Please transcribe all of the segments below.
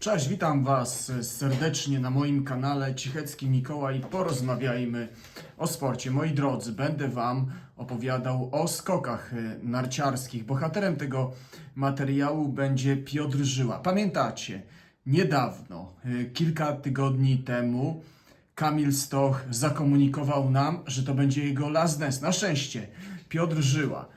Cześć, witam Was serdecznie na moim kanale Cichecki Mikołaj. Porozmawiajmy o sporcie. Moi drodzy, będę Wam opowiadał o skokach narciarskich. Bohaterem tego materiału będzie Piotr Żyła. Pamiętacie, niedawno, kilka tygodni temu, Kamil Stoch zakomunikował nam, że to będzie jego last dance. Na szczęście, Piotr Żyła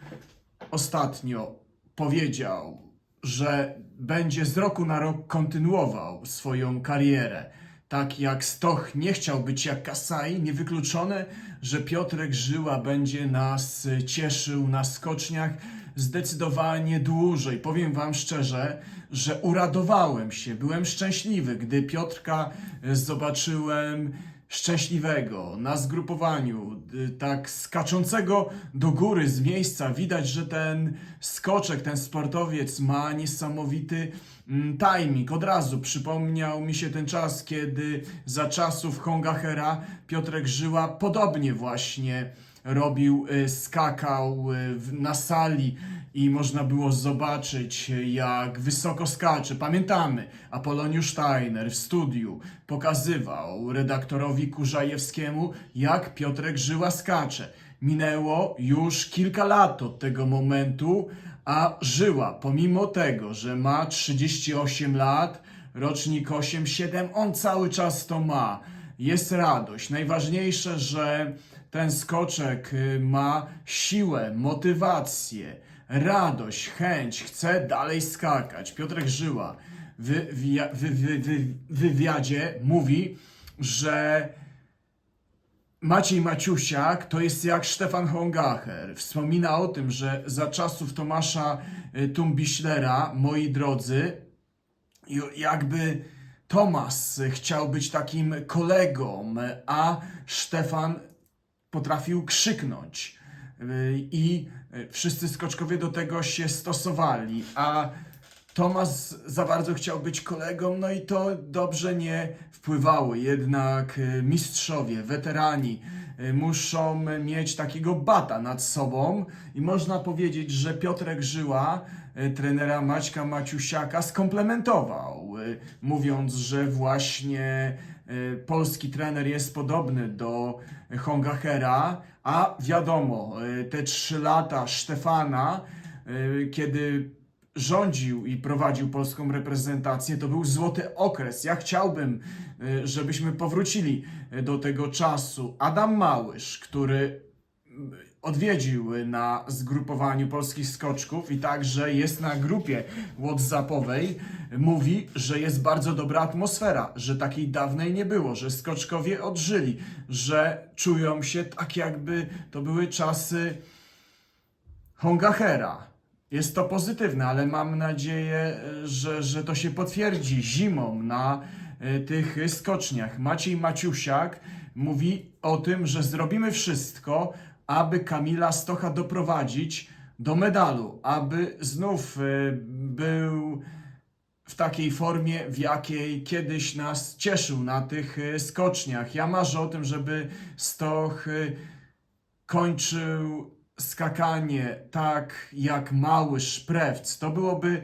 ostatnio powiedział, że będzie z roku na rok kontynuował swoją karierę. Tak jak Stoch nie chciał być jak Kasai, niewykluczone, że Piotrek Żyła będzie nas cieszył na skoczniach zdecydowanie dłużej. Powiem Wam szczerze, że uradowałem się, byłem szczęśliwy, gdy Piotrka zobaczyłem szczęśliwego na zgrupowaniu, y, tak skaczącego do góry z miejsca. Widać, że ten skoczek, ten sportowiec ma niesamowity mm, timing. Od razu przypomniał mi się ten czas, kiedy za czasów Hongachera Piotrek Żyła podobnie właśnie robił, y, skakał y, na sali i można było zobaczyć, jak wysoko skacze. Pamiętamy, Apoloniusz Steiner w studiu pokazywał redaktorowi Kurzajewskiemu, jak Piotrek Żyła skacze. Minęło już kilka lat od tego momentu, a Żyła, pomimo tego, że ma 38 lat, rocznik 8-7, on cały czas to ma. Jest radość. Najważniejsze, że ten skoczek y, ma siłę, motywację, radość, chęć, chce dalej skakać. Piotrek Żyła w wia- w- w- w- w wywiadzie mówi, że Maciej Maciusiak to jest jak Stefan Hongacher. Wspomina o tym, że za czasów Tomasza y, Tumbiślera, moi drodzy, jakby Tomas chciał być takim kolegą, a Stefan potrafił krzyknąć. I y, wszyscy skoczkowie do tego się stosowali, a Tomas za bardzo chciał być kolegą, no i to dobrze nie wpływało. Jednak y, mistrzowie, weterani y, muszą mieć takiego bata nad sobą i można powiedzieć, że Piotrek Żyła trenera Maćka Maciusiaka skomplementował, mówiąc, że właśnie polski trener jest podobny do Hongachera, a wiadomo, y, te trzy lata Stefana, y, kiedy rządził i prowadził polską reprezentację, to był złoty okres. Ja chciałbym, żebyśmy powrócili do tego czasu. Adam Małysz, który odwiedził na zgrupowaniu polskich skoczków i także jest na grupie WhatsAppowej, mówi, że jest bardzo dobra atmosfera, że takiej dawnej nie było, że skoczkowie odżyli, że czują się tak jakby to były czasy Hongachera. Jest to pozytywne, ale mam nadzieję, że, że to się potwierdzi zimą na e, tych skoczniach. Maciej Maciusiak mówi o tym, że zrobimy wszystko, aby Kamila Stocha doprowadzić do medalu, aby znów e, był w takiej formie, w jakiej kiedyś nas cieszył na tych e, skoczniach. Ja marzę o tym, żeby Stoch e, kończył skakanie tak jak mały szprewc. To byłoby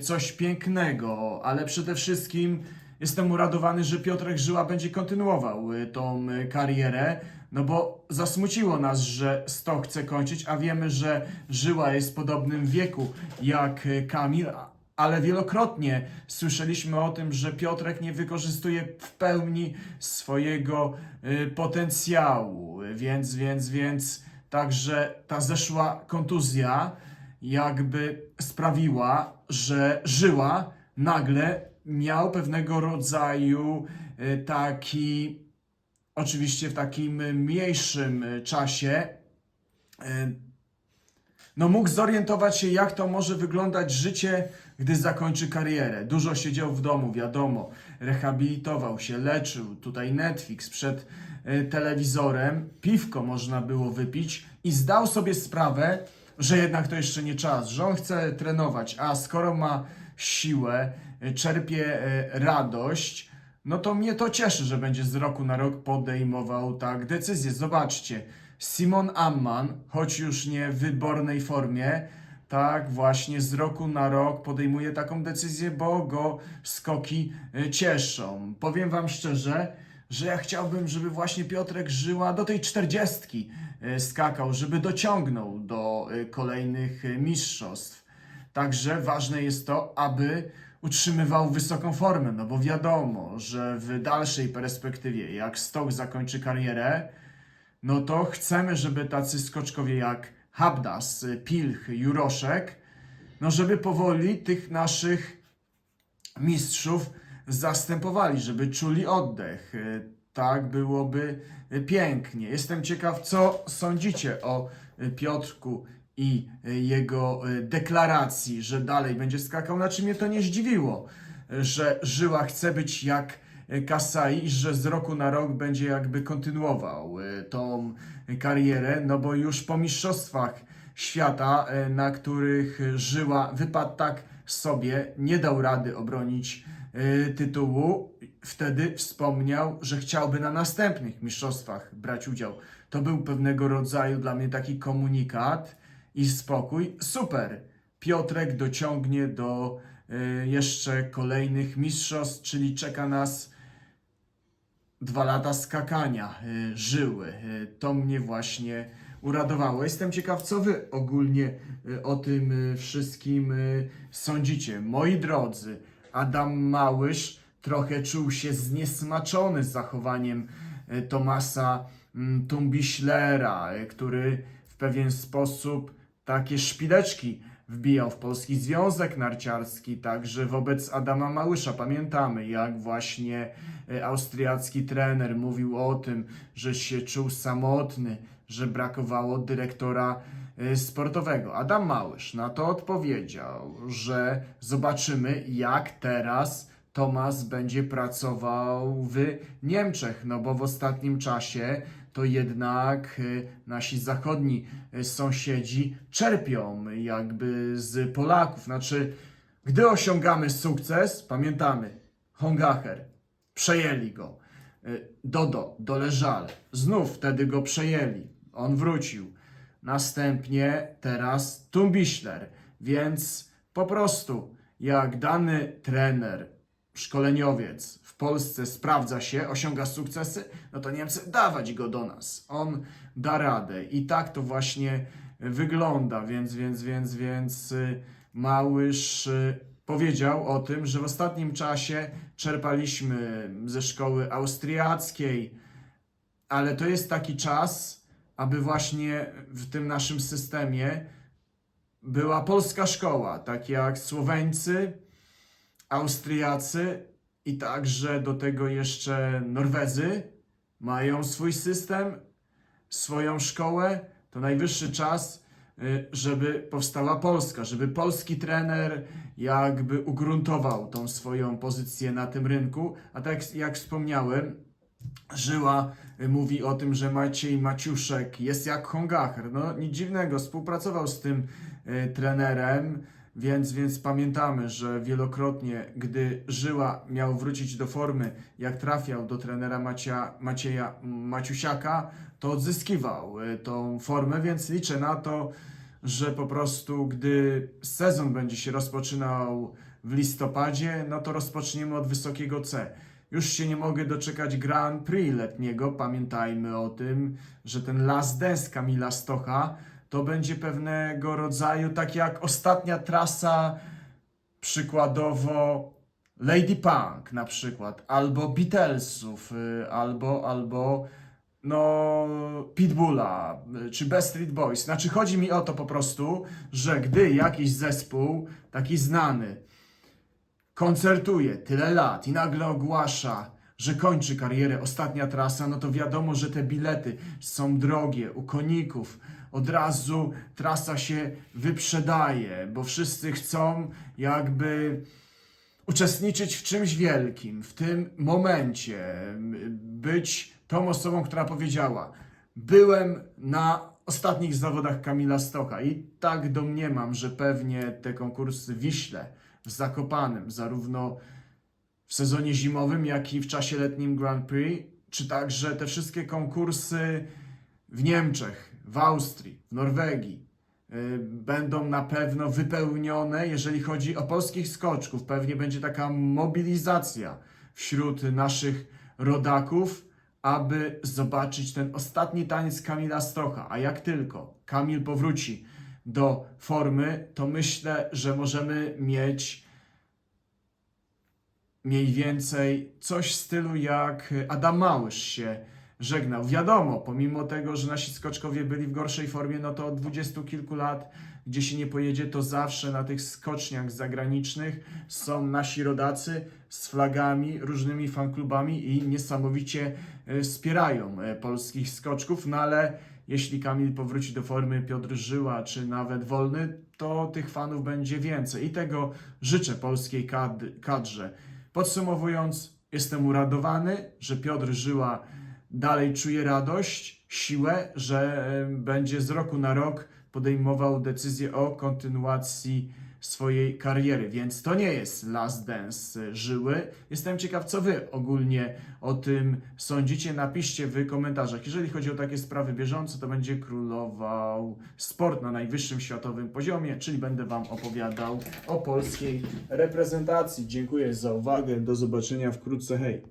coś pięknego, ale przede wszystkim jestem uradowany, że Piotrek Żyła będzie kontynuował e, tą e, karierę, no bo zasmuciło nas, że Stoch chce kończyć, a wiemy, że Żyła jest w podobnym wieku jak e, Kamil, ale wielokrotnie słyszeliśmy o tym, że Piotrek nie wykorzystuje w pełni swojego y, potencjału, więc, więc, więc także ta zeszła kontuzja jakby sprawiła, że żyła nagle miał pewnego rodzaju y, taki, oczywiście w takim mniejszym y, czasie, y, no mógł zorientować się, jak to może wyglądać życie, gdy zakończy karierę. Dużo siedział w domu, wiadomo, rehabilitował się, leczył, tutaj Netflix przed telewizorem, piwko można było wypić i zdał sobie sprawę, że jednak to jeszcze nie czas, że on chce trenować, a skoro ma siłę, czerpie y, radość, no to mnie to cieszy, że będzie z roku na rok podejmował tak decyzję. Zobaczcie, Simon Amman, choć już nie w wybornej formie, tak właśnie z roku na rok podejmuje taką decyzję, bo go skoki y, cieszą. Powiem wam szczerze, że ja chciałbym, żeby właśnie Piotrek żyła do tej czterdziestki y, skakał, żeby dociągnął do y, kolejnych y, mistrzostw. Także ważne jest to, aby utrzymywał wysoką formę, no bo wiadomo, że w dalszej perspektywie, jak Stok zakończy karierę, no to chcemy, żeby tacy skoczkowie jak Habdas, Pilch, Juroszek, no żeby powoli tych naszych mistrzów zastępowali, żeby czuli oddech. Tak byłoby pięknie. Jestem ciekaw, co sądzicie o Piotrku i e, jego e, deklaracji, że dalej będzie skakał. Znaczy mnie to nie zdziwiło, że Żyła chce być jak e, Kasai że z roku na rok będzie jakby kontynuował tą karierę, no bo już po mistrzostwach świata, na których Żyła wypadł tak sobie, nie dał rady obronić tytułu. Wtedy wspomniał, że chciałby na następnych mistrzostwach brać udział. To był pewnego rodzaju dla mnie taki komunikat i spokój. Super! Piotrek dociągnie do e, jeszcze kolejnych mistrzostw, czyli czeka nas dwa lata skakania y, żyły. Y, To mnie właśnie uradowało. Jestem ciekaw, co wy ogólnie o tym wszystkim sądzicie. Moi drodzy, Adam Małysz trochę czuł się zniesmaczony zachowaniem Tomasa mm, Tumbiślera, który w pewien sposób takie szpileczki wbijał w Polski Związek Narciarski, także wobec Adama Małysza. Pamiętamy, jak właśnie e, austriacki trener mówił o tym, że się czuł samotny, że brakowało dyrektora e, sportowego. Adam Małysz na to odpowiedział, że zobaczymy, jak teraz Tomas będzie pracował w Niemczech, no bo w ostatnim czasie to jednak y, nasi zachodni y, sąsiedzi czerpią jakby z Polaków. Znaczy, gdy osiągamy sukces, pamiętamy, Hongacher, przejęli go. Y, Dodo, Doleżal, znów wtedy go przejęli. On wrócił. Następnie teraz Tumbiśler. Więc po prostu, jak dany trener, szkoleniowiec w Polsce sprawdza się, osiąga sukcesy, no to Niemcy dawać go do nas. On da radę. I tak to właśnie wygląda. Więc, więc, więc, więc y, Małysz y, powiedział o tym, że w ostatnim czasie czerpaliśmy ze szkoły austriackiej, ale to jest taki czas, aby właśnie w tym naszym systemie była polska szkoła, tak jak Słoweńcy, Austriacy i także do tego jeszcze Norwedzy mają swój system, swoją szkołę. To najwyższy czas, y, żeby powstała Polska, żeby polski trener jakby ugruntował tą swoją pozycję na tym rynku. A tak jak wspomniałem, Żyła y, mówi o tym, że Maciej Maciuszek jest jak Hongacher. No nic dziwnego, współpracował z tym y, trenerem, więc, więc pamiętamy, że wielokrotnie, gdy Żyła miał wrócić do formy, jak trafiał do trenera Macia, Macieja Maciusiaka, to odzyskiwał y, tą formę, więc liczę na to, że po prostu gdy sezon będzie się rozpoczynał w listopadzie, no to rozpoczniemy od wysokiego C. Już się nie mogę doczekać Grand Prix letniego. Pamiętajmy o tym, że ten Last Dance Kamila Stocha to będzie pewnego rodzaju, tak jak ostatnia trasa, przykładowo Lady Punk na przykład, albo Beatlesów, y, albo, albo no Pitbulla, y, czy Best Street Boys. Znaczy chodzi mi o to po prostu, że gdy jakiś zespół, taki znany, koncertuje tyle lat i nagle ogłasza, że kończy karierę, ostatnia trasa, no to wiadomo, że te bilety są drogie u koników. Od razu trasa się wyprzedaje, bo wszyscy chcą jakby uczestniczyć w czymś wielkim, w tym momencie, być tą osobą, która powiedziała: Byłem na ostatnich zawodach Kamila Stocha i tak domniemam, że pewnie te konkursy w Wiśle, w Zakopanem, zarówno w sezonie zimowym, jak i w czasie letnim Grand Prix, czy także te wszystkie konkursy w Niemczech, w Austrii, w Norwegii, y, będą na pewno wypełnione, jeżeli chodzi o polskich skoczków. Pewnie będzie taka mobilizacja wśród naszych rodaków, aby zobaczyć ten ostatni taniec Kamila Strocha. A jak tylko Kamil powróci do formy, to myślę, że możemy mieć mniej więcej coś w stylu jak Adam Małysz się żegnał. Wiadomo, pomimo tego, że nasi skoczkowie byli w gorszej formie, no to od dwudziestu kilku lat, gdzie się nie pojedzie, to zawsze na tych skoczniach zagranicznych są nasi rodacy z flagami, różnymi fanklubami i niesamowicie e, wspierają e, polskich skoczków, no ale jeśli Kamil powróci do formy Piotr Żyła, czy nawet Wolny, to tych fanów będzie więcej i tego życzę polskiej kad- kadrze. Podsumowując, jestem uradowany, że Piotr Żyła dalej czuje radość, siłę, że będzie z roku na rok podejmował decyzję o kontynuacji swojej kariery, więc to nie jest last dance e, Żyły. Jestem ciekaw, co wy ogólnie o tym sądzicie. Napiszcie w komentarzach. Jeżeli chodzi o takie sprawy bieżące, to będzie królował sport na najwyższym światowym poziomie, czyli będę wam opowiadał o polskiej reprezentacji. Dziękuję za uwagę. Do zobaczenia wkrótce. Hej!